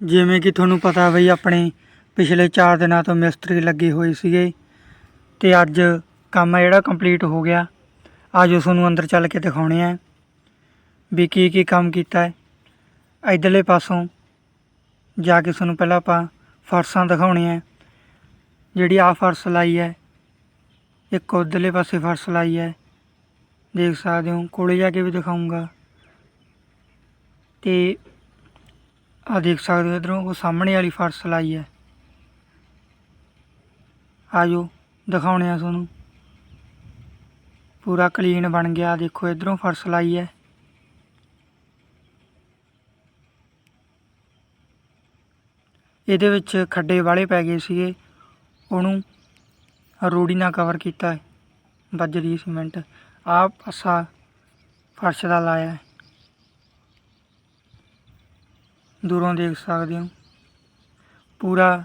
ਜਿਵੇਂ ਕਿ ਤੁਹਾਨੂੰ ਪਤਾ ਬਈ ਆਪਣੇ ਪਿਛਲੇ 4 ਦਿਨਾਂ ਤੋਂ ਮਿਸਤਰੀ ਲੱਗੇ ਹੋਏ ਸੀਗੇ ਤੇ ਅੱਜ ਕੰਮ ਆ ਜਿਹੜਾ ਕੰਪਲੀਟ ਹੋ ਗਿਆ। ਆਜੋ ਤੁਹਾਨੂੰ ਅੰਦਰ ਚੱਲ ਕੇ ਦਿਖਾਉਣੇ ਆ ਵੀ ਕੀ ਕੀ ਕੰਮ ਕੀਤਾ ਹੈ। ਇਧਰਲੇ ਪਾਸੋਂ ਜਾ ਕੇ ਤੁਹਾਨੂੰ ਪਹਿਲਾਂ ਆਪਾਂ ਫਰਸ਼ਾਂ ਦਿਖਾਉਣੇ ਆ। ਜਿਹੜੀ ਆ ਫਰਸ਼ ਲਾਈ ਹੈ, ਇੱਕ ਉਧਰਲੇ ਪਾਸੇ ਫਰਸ਼ ਲਾਈ ਹੈ, ਦੇਖ ਸਕਦੇ ਹੋ। ਕੋਲੇ ਜਾ ਕੇ ਵੀ ਦਿਖਾਉਂਗਾ ਤੇ ਆ ਦੇਖ ਸਕਦੇ ਹੋ ਇਧਰੋਂ, ਉਹ ਸਾਹਮਣੇ ਵਾਲੀ ਫਰਸ਼ ਲਾਈ ਹੈ। ਆਜੋ ਦਿਖਾਉਣੇ ਆ ਤੁਹਾਨੂੰ। ਪੂਰਾ ਕਲੀਨ ਬਣ ਗਿਆ। ਦੇਖੋ, ਇਧਰੋਂ ਫਰਸ਼ ਲਾਈ ਹੈ। ਇਹਦੇ ਵਿੱਚ ਖੱਡੇ ਵਾਲੇ ਪੈ ਗਏ ਸੀਗੇ। ਉਹਨੂੰ ਰੋੜੀ ਨਾਲ ਕਵਰ ਕੀਤਾ ਹੈ। ਬੱਜਰੀ ਸੀਮੈਂਟ ਆਹ ਪਾਸਾ ਫਰਸ਼ ਦਾ ਲਾਇਆ ਹੈ। ਦੂਰੋਂ ਦੇਖ ਸਕਦੇ ਹੋ। ਪੂਰਾ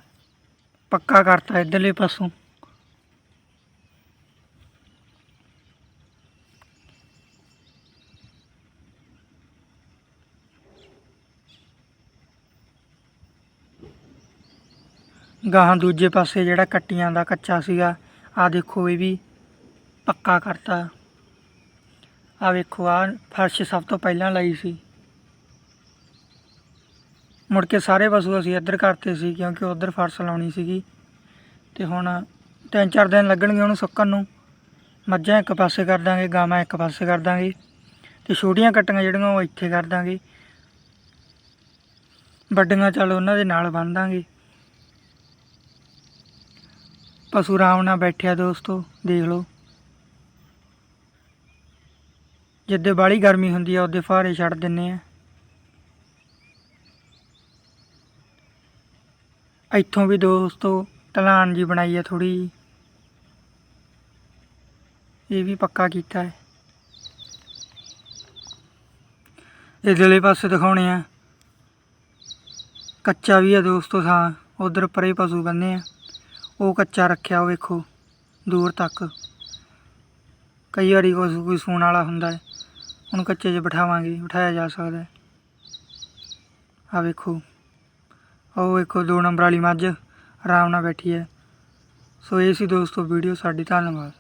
ਪੱਕਾ ਕਰਤਾ ਇਧਰਲੇ ਪਾਸੋਂ। ਗਾਹਾਂ ਦੂਜੇ ਪਾਸੇ ਜਿਹੜਾ ਕੱਟੀਆਂ ਦਾ ਕੱਚਾ ਸੀਗਾ ਆ ਦੇਖੋ ਇਹ ਵੀ ਪੱਕਾ ਕਰਤਾ। ਆ ਵੇਖੋ ਆ ਫਰਸ਼ ਸਭ ਤੋਂ ਪਹਿਲਾਂ ਲਾਈ ਸੀ। ਮੁੜ ਕੇ ਸਾਰੇ ਪਸ਼ੂ ਅਸੀਂ ਇੱਧਰ ਕਰਤੇ ਸੀ ਕਿਉਂਕਿ ਉੱਧਰ ਫਰਸ਼ ਲਾਉਣੀ ਸੀਗੀ। ਤੇ ਹੁਣ ਤਿੰਨ ਚਾਰ ਦਿਨ ਲੱਗਣਗੇ ਉਹਨੂੰ ਸੁੱਕਣ ਨੂੰ। ਮੱਝਾਂ ਇੱਕ ਪਾਸੇ ਕਰ ਦਾਂਗੇ, ਗਾਵਾਂ ਇੱਕ ਪਾਸੇ ਕਰ ਦਾਂਗੇ। ਤੇ ਛੋਟੀਆਂ ਕੱਟੀਆਂ ਜਿਹੜੀਆਂ ਉਹ ਇੱਥੇ ਕਰ ਦਾਂਗੇ। ਵੱਡੀਆਂ ਚੱਲ ਉਹਨਾਂ ਦੇ ਨਾਲ ਬੰਨ ਦਾਂਗੇ। ਪਸ਼ੂ ਆਰਾਮ ਨਾਲ ਬੈਠਿਆ ਦੋਸਤੋ, ਦੇਖ ਲਓ। ਜਿੱਦੇ ਬਾਹਲੀ ਗਰਮੀ ਹੁੰਦੀ ਆ, ਉਹਦੇ ਫਾਰੇ ਛੱਡ ਦਿੰਨੇ ਆ। ਇੱਥੋਂ ਵੀ ਦੋਸਤੋ, ਢਲਾਨ ਜੀ ਬਣਾਈ ਹੈ ਥੋੜੀ ਜੀ ਇਹ ਵੀ ਪੱਕਾ ਕੀਤਾ ਹੈ। ਇਧਰਲੇ ਪਾਸੇ ਦਿਖਾਉਣੇ ਆ। ਕੱਚਾ ਵੀ ਆ ਦੋਸਤੋ ਥਾਂ, ਉਧਰ ਪਰੇ ਪਸ਼ੂ ਬੰਨੇ ਆ। ਉਹ ਕੱਚਾ ਰੱਖਿਆ, ਉਹ ਵੇਖੋ, ਦੂਰ ਤੱਕ। ਕਈ ਵਾਰੀ ਕੋਈ ਕੋਈ ਸੂਣ ਵਾਲਾ ਹੁੰਦਾ ਹੈ। ਉਹਨੂੰ ਕੱਚੇ 'ਚ ਬਿਠਾਵਾਂਗੇ, ਬਿਠਾਇਆ ਜਾ ਸਕਦਾ ਹੈ। ਆ ਵੇਖੋ। ਉਹ ਵੇਖੋ ਦੋ ਨੰਬਰ ਵਾਲੀ ਮੱਝ, ਆਰਾਮ ਨਾਲ ਬੈਠੀ ਹੈ। ਸੋ ਇਹ ਸੀ ਦੋਸਤੋ ਵੀਡੀਓ ਸਾਡੀ ਧੰਨਵਾਦ।